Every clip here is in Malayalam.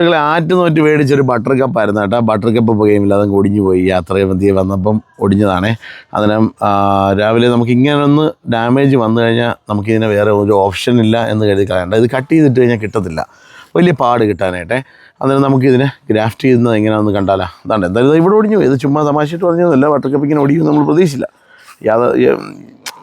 നിങ്ങൾ ആറ്റ് നോറ്റ് മേടിച്ചൊരു ബട്ടർ കപ്പ് ആയിരുന്നു കേട്ടോ. ബട്ടർ കപ്പ് ഇല്ല. അതങ്ങ് ഒടിഞ്ഞു പോയി. യാത്ര മധ്യേ വന്നപ്പം ഒടിഞ്ഞതാണേ. അതിനും രാവിലെ നമുക്ക് ഇങ്ങനെ ഒന്ന് ഡാമേജ് വന്നു കഴിഞ്ഞാൽ നമുക്കിതിനെ വേറെ ഒരു ഓപ്ഷൻ ഇല്ല എന്ന് കരുതി കളയണ്ട. ഇത് കട്ട് ചെയ്തിട്ട് കഴിഞ്ഞാൽ കിട്ടത്തില്ല. വലിയ പാട് കിട്ടാനായിട്ടേ. അന്നേരം നമുക്കിതിനെ ഗ്രാഫ്റ്റ് ചെയ്യുന്നത് എങ്ങനെയാണെന്ന് കണ്ടാലാ. അതാണ് എന്തായാലും ഇവിടെ ഒടിഞ്ഞു. ഇത് ചുമ്മാ തമാശയിട്ട് പറഞ്ഞതല്ല ബട്ടർ കപ്പ് ഇങ്ങനെ ഒടിയും നമ്മൾ പ്രതീക്ഷിച്ചില്ല. യാത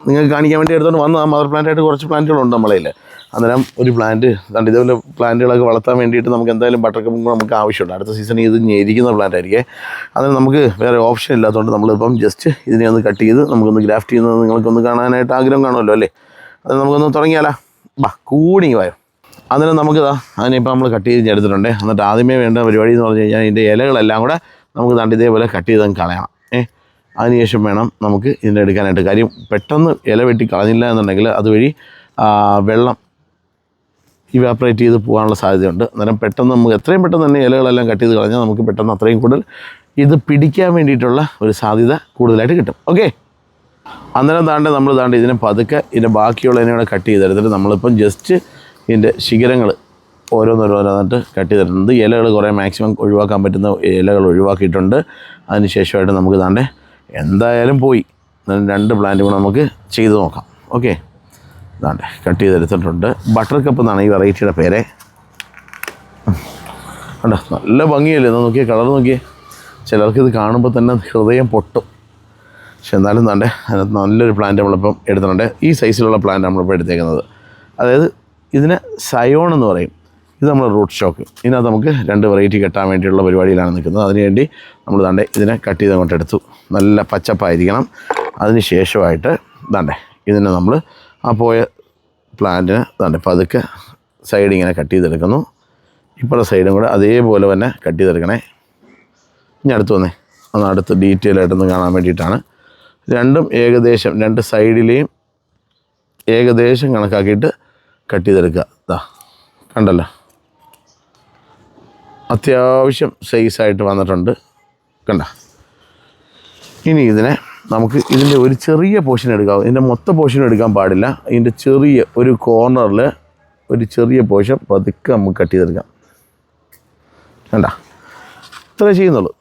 നിങ്ങൾക്ക് കാണിക്കാൻ വേണ്ടി എടുത്തുകൊണ്ട് വന്ന മദർ പ്ലാന്റായിട്ട് കുറച്ച് പ്ലാന്റുകളുണ്ട് നമ്മളതിൽ അന്നേരം ഒരു പ്ലാന്റ് കണ്ട് ഇതേപോലെ പ്ലാന്റുകളൊക്കെ വളർത്താൻ വേണ്ടിയിട്ട് നമുക്ക് എന്തായാലും ബട്ടർ കപ്പും നമുക്ക് ആവശ്യമുണ്ട്. അടുത്ത സീസൺ ഇത് ഞെരിക്കുന്ന പ്ലാന്റ് ആയിരിക്കും. അതിന് നമുക്ക് വേറെ ഓപ്ഷൻ ഇല്ലാത്തതുകൊണ്ട് നമ്മളിപ്പം ജസ്റ്റ് ഇതിനെ ഒന്ന് കട്ട് ചെയ്ത് നമുക്കൊന്ന് ഗ്രാഫ്റ്റ് ചെയ്യുന്നത് നിങ്ങൾക്കൊന്ന് കാണാനായിട്ട് ആഗ്രഹം കാണുമല്ലോ അല്ലേ? അത് നമുക്കൊന്ന് തുടങ്ങിയാലോ? ബാ കൂടി വായോ അന്നേരം നമുക്ക് അതിനിപ്പോൾ നമ്മൾ കട്ട് ചെയ്ത് എടുത്തിട്ടുണ്ട്. എന്നിട്ട് ആദ്യമേ വേണ്ട പരിപാടി എന്ന് പറഞ്ഞു കഴിഞ്ഞാൽ ഇതിന്റെ ഇലകളെല്ലാം കൂടെ നമുക്ക് ദാണ്ട് ഇതേപോലെ കട്ട് ചെയ്ത് കളയണം. ഏ? അതിനുശേഷം വേണം നമുക്ക് ഇതിന്റെ എടുക്കാനായിട്ട്. കാര്യം പെട്ടെന്ന് ഇല വെട്ടി കളഞ്ഞില്ല എന്നുണ്ടെങ്കിൽ അതുവഴി വെള്ളം ഇവാപ്പറേറ്റ് ചെയ്ത് പോകാനുള്ള സാധ്യതയുണ്ട്. അന്നേരം പെട്ടെന്ന് നമുക്ക് എത്രയും പെട്ടെന്ന് തന്നെ ഇലകളെല്ലാം കട്ട് ചെയ്ത് കളഞ്ഞാൽ നമുക്ക് പെട്ടെന്ന് അത്രയും കൂടുതൽ ഇത് പിടിക്കാൻ വേണ്ടിയിട്ടുള്ള ഒരു സാധ്യത കൂടുതലായിട്ട് കിട്ടും. ഓക്കെ അന്നേരം താണ്ട് നമ്മൾ താണ്ട് ഇതിനെ പതുക്കെ ഇതിന്റെ ബാക്കിയുള്ളതിനെ കൂടെ കട്ട് ചെയ്തെടുത്തിട്ട് നമ്മളിപ്പം ജസ്റ്റ് ഇതിന്റെ ശിഖരങ്ങൾ ഓരോന്നോരോന്നിട്ട് കട്ട് ചെയ്തിട്ടുണ്ട് ഇലകൾ കുറേ മാക്സിമം ഒഴിവാക്കാൻ പറ്റുന്ന ഇലകൾ ഒഴിവാക്കിയിട്ടുണ്ട്. അതിന് ശേഷമായിട്ട് നമുക്ക് താണ്ടേ എന്തായാലും പോയി. രണ്ട് പ്ലാന്റ് കൂടെ നമുക്ക് ചെയ്ത് നോക്കാം. ഓക്കെ ഇതാണ്ട് കട്ട് ചെയ്തെടുത്തിട്ടുണ്ട്. ബട്ടർ കപ്പ് എന്നാണ് ഈ വെറൈറ്റിയുടെ പേര്. കണ്ടോ? നല്ല ഭംഗിയല്ലേ? എന്നാൽ നോക്കിയേ കളർ നോക്കിയേ. ചിലർക്ക് ഇത് കാണുമ്പോൾ തന്നെ ഹൃദയം പൊട്ടും. പക്ഷെ എന്നാലും തന്നെ അതിനകത്ത് നല്ലൊരു പ്ലാന്റ് നമ്മളിപ്പം എടുത്തിട്ടുണ്ട്. ഈ സൈസിലുള്ള പ്ലാന്റ് നമ്മളിപ്പോൾ എടുത്തേക്കുന്നത്. അതായത് ഇതിന് സയോൺ എന്ന് പറയും. ഇത് നമ്മൾ റൂട്ട് സ്റ്റോക്ക് ഇതിനകത്ത് നമുക്ക് രണ്ട് വെറൈറ്റി കെട്ടാൻ വേണ്ടിയുള്ള പരിപാടിയിലാണ് നിൽക്കുന്നത്. അതിനുവേണ്ടി നമ്മൾ താണ്ടെ ഇതിനെ കട്ട് ചെയ്ത് അങ്ങോട്ട് എടുത്തു നല്ല പച്ചപ്പായിരിക്കണം. അതിന് ശേഷമായിട്ട് താണ്ടെ ഇതിനെ നമ്മൾ ആ പോയ പ്ലാന്റിന് താണ്ടെ പതുക്കെ സൈഡ് ഇങ്ങനെ കട്ട് ചെയ്തെടുക്കുന്നു. ഇപ്പോഴത്തെ സൈഡും കൂടെ അതേപോലെ തന്നെ കട്ട് ചെയ്തെടുക്കണേ. ഇനി അടുത്ത് വന്നേ. ഒന്ന് അടുത്ത് ഡീറ്റെയിൽ ആയിട്ടൊന്ന് കാണാൻ വേണ്ടിയിട്ടാണ്. രണ്ടും ഏകദേശം രണ്ട് സൈഡിലെയും ഏകദേശം കണക്കാക്കിയിട്ട് കട്ട് ചെയ്തെടുക്കുക. ഇതാ കണ്ടല്ലോ. അത്യാവശ്യം സൈസായിട്ട് വന്നിട്ടുണ്ട്. കണ്ട? ഇനി ഇതിനെ നമുക്ക് ഇതിന്റെ ഒരു ചെറിയ പോർഷൻ എടുക്കാം. ഇതിന്റെ മൊത്തം പോർഷൻ എടുക്കാൻ പാടില്ല. ഇതിന്റെ ചെറിയ ഒരു കോർണറിൽ ഒരു ചെറിയ പോർഷൻ പതുക്കെ നമുക്ക് കട്ട് ചെയ്തെടുക്കാം. വേണ്ട ഇത്രേ ചെയ്യുന്നുള്ളൂ.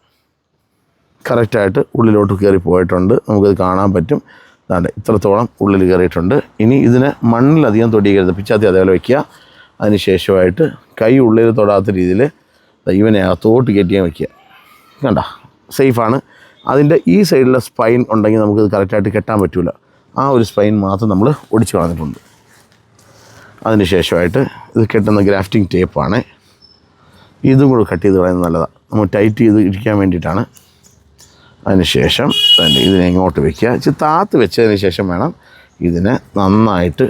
കറക്റ്റായിട്ട് ഉള്ളിലോട്ട് കയറി പോയിട്ടുണ്ട്. നമുക്കത് കാണാൻ പറ്റും. അതാണ്ട് ഇത്രത്തോളം ഉള്ളിൽ കയറിയിട്ടുണ്ട്. ഇനി ഇതിനെ മണ്ണിലധികം തൊടിയരുത് പിച്ചാത്തി അതേപോലെ വയ്ക്കുക അതിനുശേഷമായിട്ട് കൈ ഉള്ളിൽ തൊടാത്ത രീതിയിൽ ഇവനെ അകത്തോട്ട് കയറ്റിയാൽ വയ്ക്കുക കണ്ട? സേഫാണ് അതിന്റെ ഈ സൈഡിലെ സ്പൈൻ ഉണ്ടെങ്കിൽ നമുക്കത് കറക്റ്റായിട്ട് കെട്ടാൻ പറ്റില്ല ആ ഒരു സ്പൈൻ മാത്രം നമ്മൾ ഒടിച്ചു കളഞ്ഞിട്ടുണ്ട്. അതിന് ശേഷമായിട്ട് ഇത് കെട്ടുന്ന ഗ്രാഫ്റ്റിംഗ് ടേപ്പാണ് ഇതും കൂടെ കട്ട് ചെയ്ത് കളയുന്നത് നല്ലതാണ് നമ്മൾ ടൈറ്റ് ചെയ്ത് ഇരിക്കാൻ വേണ്ടിയിട്ടാണ്. അതിന് ശേഷം ഇതിനെ ഇങ്ങോട്ട് വെക്കുക. ഇച്ചിരി താത്ത് വെച്ചതിന് ശേഷം വേണം ഇതിനെ നന്നായിട്ട്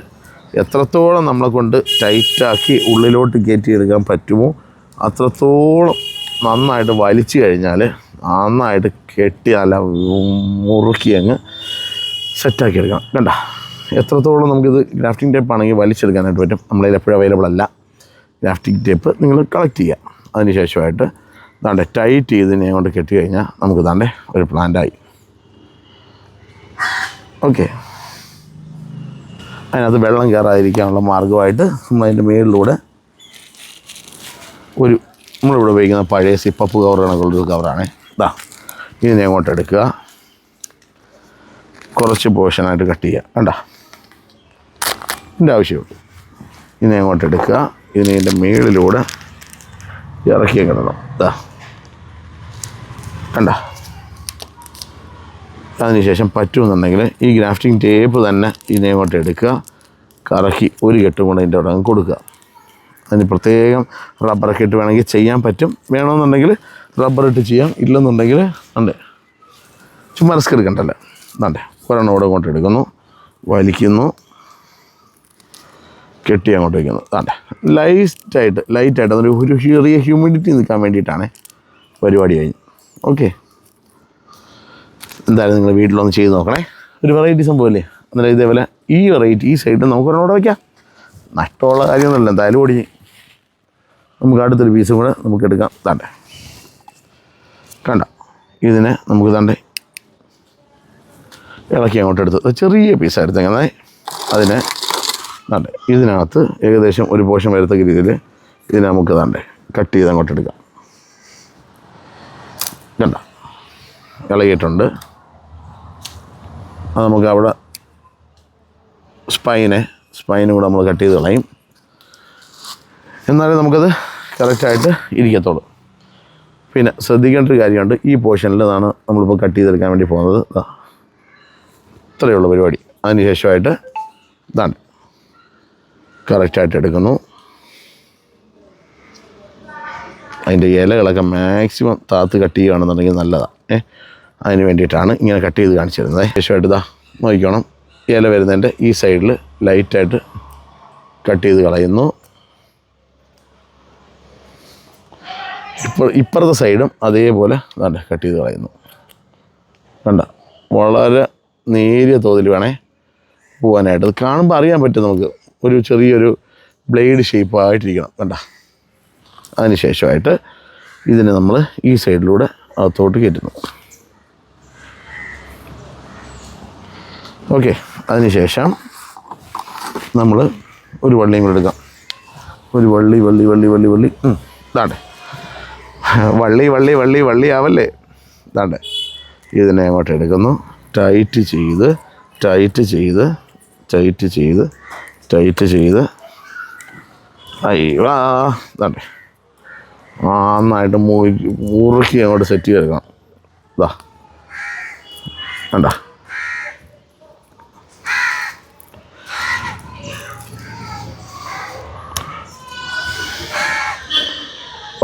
എത്രത്തോളം നമ്മളെ കൊണ്ട് ടൈറ്റാക്കി ഉള്ളിലോട്ട് കയറ്റിയെടുക്കാൻ പറ്റുമോ അത്രത്തോളം നന്നായിട്ട് വലിച്ചു കഴിഞ്ഞാൽ നന്നായിട്ട് കെട്ടി അല്ല മുറുക്കി അങ്ങ് സെറ്റാക്കി എടുക്കാം. കണ്ട? എത്രത്തോളം നമുക്കിത് ഗ്രാഫ്റ്റിംഗ് ടേപ്പ് ആണെങ്കിൽ വലിച്ചെടുക്കാനായിട്ട് പറ്റും? നമ്മളതിൽ എപ്പോഴും അവൈലബിൾ അല്ല. ഗ്രാഫ്റ്റിംഗ് ടേപ്പ് നിങ്ങൾ കളക്ട് ചെയ്യുക അതിന് ശേഷമായിട്ട് ദാണ്ടെ ടൈറ്റ് ചെയ്തതിനെ കൊണ്ട് കെട്ടി കഴിഞ്ഞാൽ നമുക്ക് ദാണ്ടെ ഒരു പ്ലാന്റായി ഓക്കെ അതിനകത്ത് വെള്ളം കയറാതിരിക്കാനുള്ള മാർഗമായിട്ട് നമ്മൾ അതിന്റെ മുകളിലൂടെ ഒരു നമ്മളിവിടെ ഉപയോഗിക്കുന്ന പഴയ സിപ്പപ്പ് കവറുകളൊക്കെ ഉള്ളൊരു കവറാണ് ഇതാ ഇതിനെ അങ്ങോട്ട് എടുക്കുക. കുറച്ച് പോർഷനായിട്ട് കട്ട് ചെയ്യുക. കണ്ട? ഇതിന്റെ ആവശ്യമുള്ളൂ. ഇതിനെ അങ്ങോട്ട് എടുക്കുക. ഇതിനെ ഇതിന്റെ മുകളിലൂടെ ഇറക്കി കിടണം ഇതാ കണ്ട? അതിനുശേഷം പറ്റുമെന്നുണ്ടെങ്കിൽ ഈ ഗ്രാഫ്റ്റിംഗ് ടേപ്പ് തന്നെ ഇതിനെ അങ്ങോട്ട് എടുക്കുക. കറക്കി ഒരു കെട്ടും കൂടെ ഇതിന്റെ അവിടെ കൊടുക്കുക. അതിന് പ്രത്യേകം റബ്ബറൊക്കെ ഇട്ട് വേണമെങ്കിൽ ചെയ്യാൻ പറ്റും. വേണമെന്നുണ്ടെങ്കിൽ റബ്ബർ ഇട്ട് ചെയ്യാം. ഇല്ലെന്നുണ്ടെങ്കിൽ ഉണ്ട് ചുമ്മാ റിസ്ക് എടുക്കണ്ടല്ലേ? എന്നാണ്ടേ ഒരെണ്ണം കൂടെ അങ്ങോട്ട് എടുക്കുന്നു. വലിക്കുന്നു. കെട്ടി അങ്ങോട്ട് വയ്ക്കുന്നു. അതെ. ലൈറ്റായിട്ട് ലൈറ്റായിട്ട് അതൊരു ഒരു ചെറിയ ഹ്യൂമിഡിറ്റി നിൽക്കാൻ വേണ്ടിയിട്ടാണ് പരിപാടി കഴിഞ്ഞു. ഓക്കെ എന്തായാലും നിങ്ങൾ വീട്ടിലൊന്ന് ചെയ്ത് നോക്കണേ. ഒരു വെറൈറ്റി സംഭവമല്ലേ അന്നേരം ഇതേപോലെ ഈ വെറൈറ്റി ഈ സൈഡിൽ നമുക്ക് ഒരെണ്ണം വയ്ക്കാം. നഷ്ടമുള്ള കാര്യമൊന്നുമല്ല. എന്തായാലും ഓടി നമുക്ക് അടുത്തൊരു പീസും കൂടെ നമുക്ക് എടുക്കാം. താണ്ടേ. കണ്ട. ഇതിനെ നമുക്ക് താണ്ടേ ഇളക്കി അങ്ങോട്ട് എടുത്ത്. ചെറിയ പീസായിരുന്നു അങ്ങനെ അതിനെ താണ്ടേ ഇതിനകത്ത് ഏകദേശം ഒരു പോഷൻ വരത്തക്ക രീതിയിൽ ഇതിനെ നമുക്ക് താണ്ടേ കട്ട് ചെയ്ത് അങ്ങോട്ട് എടുക്കാം. കണ്ട. ഇളകിയിട്ടുണ്ട്. അത് നമുക്ക് അവിടെ സ്പൈനെ സ്പൈനും കൂടെ നമ്മൾ കട്ട് ചെയ്ത് കളയും. എന്നാലേ നമുക്കത് കറക്റ്റായിട്ട് ഇരിക്കത്തുള്ളൂ. പിന്നെ ശ്രദ്ധിക്കേണ്ട ഒരു കാര്യമുണ്ട്. ഈ പോർഷനിൽ നിന്നാണ് നമ്മളിപ്പോൾ കട്ട് ചെയ്തെടുക്കാൻ വേണ്ടി പോകുന്നത്. ഇത്രയുള്ള പരിപാടി. അതിന് ശേഷമായിട്ട് ഇതാണ് കറക്റ്റായിട്ട് എടുക്കുന്നു. അതിന്റെ ഇലകളൊക്കെ മാക്സിമം താത്ത് കട്ട് ചെയ്യുകയാണെന്നുണ്ടെങ്കിൽ നല്ലതാണ് ഏ അതിന് വേണ്ടിയിട്ടാണ് ഇങ്ങനെ കട്ട് ചെയ്ത് കാണിച്ചു തരുന്നത് ശേഷമായിട്ട് ഇതാ നോക്കിക്കോണം. ഇല വരുന്നതിന്റെ ഈ സൈഡിൽ ലൈറ്റായിട്ട് കട്ട് ചെയ്ത് കളയുന്നു. ഇപ്പോൾ ഇപ്പുറത്തെ സൈഡും അതേപോലെ നല്ല കട്ട് ചെയ്ത് കളയുന്നു. കണ്ട വളരെ നേരിയ തോതിൽ വേണേ പോകാനായിട്ട് അത് കാണുമ്പോൾ അറിയാൻ പറ്റും നമുക്ക് ഒരു ചെറിയൊരു ബ്ലേഡ് ഷേപ്പ് ആയിട്ടിരിക്കണം. കണ്ട അതിന് ശേഷമായിട്ട് ഇതിനെ നമ്മൾ ഈ സൈഡിലൂടെ അകത്തോട്ട് കയറ്റുന്നു. ഓക്കെ അതിന് ശേഷം നമ്മൾ ഒരു വള്ളിയും കൂടെ എടുക്കാം. ഒരു വള്ളി വള്ളി വള്ളി വള്ളി വള്ളി. ഉം, ഇതാണ്ടെ. വള്ളി വള്ളി വള്ളി വള്ളി ആവല്ലേ? ഇതാണ്ട് ഇതിനെ അങ്ങോട്ട് എടുക്കുന്നു. ടൈറ്റ് ചെയ്ത് ടൈറ്റ് ചെയ്ത് ടൈറ്റ് ചെയ്ത് ടൈറ്റ് ചെയ്ത്. അയ്യോ ഇതാണ്ട് നന്നായിട്ട് മുറുക്കി മുറുക്കി അങ്ങോട്ട് സെറ്റ് ചെയ്തെടുക്കണം. ഇതാ വേണ്ട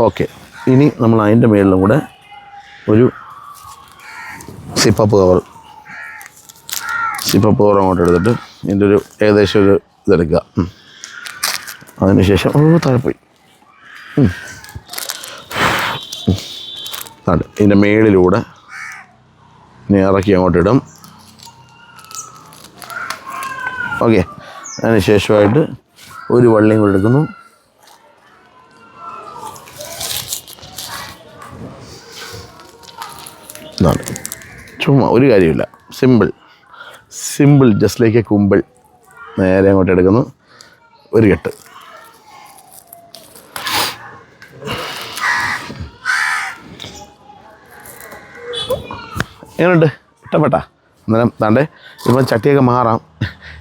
ഓക്കെ. ഇനി നമ്മൾ അതിന്റെ മേളിലും കൂടെ ഒരു സിപ്പപ്പ് കവർ. സിപ്പപ്പ് കവർ അങ്ങോട്ട് എടുത്തിട്ട് ഇതിന്റെ ഒരു ഏകദേശം ഒരു ഇതെടുക്കുക. അതിനുശേഷം ഓ താഴെ പോയി. ഇതിന്റെ മേളിലൂടെ ഇനി ഇറക്കി അങ്ങോട്ട് ഇടും. ഓക്കെ. അതിന് ശേഷമായിട്ട് ഒരു വള്ളിയും കൂടെ എടുക്കുന്നു. ചുമ്മാ ഒരു കാര്യമില്ല simple simple just like a കുമ്പിൾ. നേരെ അങ്ങോട്ട് എടുക്കുന്നു. ഒരു കെട്ട്. എങ്ങനെയുണ്ട്? ഇഷ്ടപ്പെട്ടാ അന്നേരം താണ്ടേ ഇപ്പം ചട്ടിയൊക്കെ മാറാം.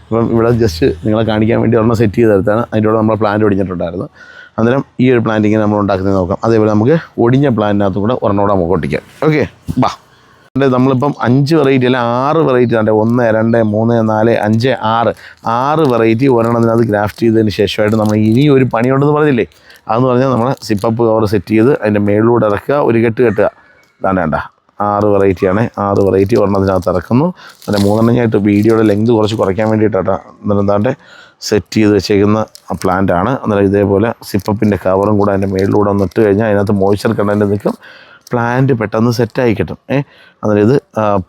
ഇപ്പം ഇവിടെ ജസ്റ്റ് നിങ്ങളെ കാണിക്കാൻ വേണ്ടി ഒരെണ്ണം സെറ്റ് ചെയ്ത് തരത്താണ് അതിന്റെ കൂടെ നമ്മൾ പ്ലാന്റ് ഒടിഞ്ഞിട്ടുണ്ടായിരുന്നു. അന്നേരം ഈ ഒരു പ്ലാന്റ് ഇങ്ങനെ നമ്മൾ ഉണ്ടാക്കുന്നത് നോക്കാം. അതേപോലെ നമുക്ക് ഒടിഞ്ഞ പ്ലാന്റിനകത്തും കൂടെ ഒരെണ്ണം കൂടെ നമുക്ക് ഒട്ടിക്കാം. ഓക്കെ ബാ. നമ്മളിപ്പം അഞ്ച് വെറൈറ്റി അല്ല ആറ് വെറൈറ്റി ഉണ്ട് ഒന്ന് രണ്ട് മൂന്ന് നാല് അഞ്ച് ആറ്. ആറ് വെറൈറ്റി ഒരെണ്ണത്തിനകത്ത് ഗ്രാഫ്റ്റ് ചെയ്തതിന് ശേഷമായിട്ട് നമ്മൾ ഇനി ഒരു പണിയുണ്ടെന്ന് പറഞ്ഞില്ലേ? അതെന്ന് പറഞ്ഞാൽ നമ്മൾ സിപ്പപ്പ് കവർ സെറ്റ് ചെയ്ത് അതിന്റെ മേളിലൂടെ ഇറക്കുക ഒരു കെട്ട് കെട്ടുക. വേണ്ട ആറ് വെറൈറ്റിയാണ് ആറ് വെറൈറ്റി ഒരെണ്ണത്തിനകത്ത് ഇറക്കുന്നു. അതിന്റെ മൂന്നെണ്ണയായിട്ട് വീഡിയോയുടെ ലെങ്ത് കുറച്ച് കുറയ്ക്കാൻ വേണ്ടിയിട്ടാണ് എന്താണ്ട് സെറ്റ് ചെയ്ത് വെച്ചേക്കുന്ന പ്ലാന്റ് ആണ്. അന്നേരം ഇതേപോലെ സിപ്പപ്പിന്റെ കവറും കൂടെ അതിന്റെ മേളിലൂടെ ഒന്ന് ഇട്ട് കഴിഞ്ഞാൽ അതിനകത്ത് മോയ്സ്ചർ കണ്ടന്റ് നിൽക്കും. പ്ലാന്റ് പെട്ടെന്ന് സെറ്റായി കിട്ടും. ഏ അന്നേരം ഇത്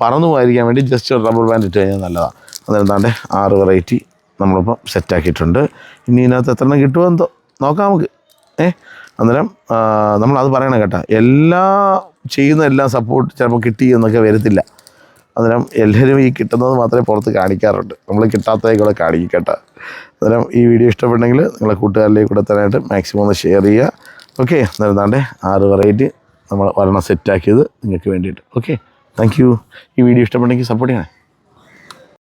പറന്നു പോകാതിരിക്കാൻ വേണ്ടി ജസ്റ്റ് ഒരു റബ്ബർ ബാൻഡ് ഇട്ട് കഴിഞ്ഞാൽ നല്ലതാണ് അന്നേരം എന്താണ്ട് ആറ് വെറൈറ്റി നമ്മളിപ്പം സെറ്റാക്കിയിട്ടുണ്ട് ഇനി ഇതിനകത്ത് എത്ര എണ്ണം കിട്ടുമോ എന്തോ നോക്കാം നമുക്ക്. ഏ അന്നേരം നമ്മളത് പറയണം കേട്ടോ. എല്ലാ ചെയ്യുന്ന എല്ലാം സപ്പോർട്ട് ചിലപ്പോൾ കിട്ടി എന്നൊക്കെ വരത്തില്ല. അന്നേരം എല്ലാവരും ഈ കിട്ടുന്നത് മാത്രമേ പുറത്ത് കാണിക്കാറുണ്ട്. നമ്മൾ കിട്ടാത്തതേക്കൂടെ കാണിക്കും കേട്ടോ. അന്നേരം ഈ വീഡിയോ ഇഷ്ടപ്പെട്ടെങ്കിൽ നിങ്ങളെ കൂട്ടുകാരിലേക്ക് കൂടെ തരാനായിട്ട് മാക്സിമം ഒന്ന് ഷെയർ ചെയ്യുക. ഓക്കെ അന്നേരം താണ്ടെ ആറ് വെറൈറ്റി നമ്മൾ ഒരെണ്ണം സെറ്റാക്കിയത് നിങ്ങൾക്ക് വേണ്ടിയിട്ട്. ഓക്കെ താങ്ക് യു ഈ വീഡിയോ ഇഷ്ടപ്പെട്ടെങ്കിൽ സപ്പോർട്ട് ചെയ്യണേ.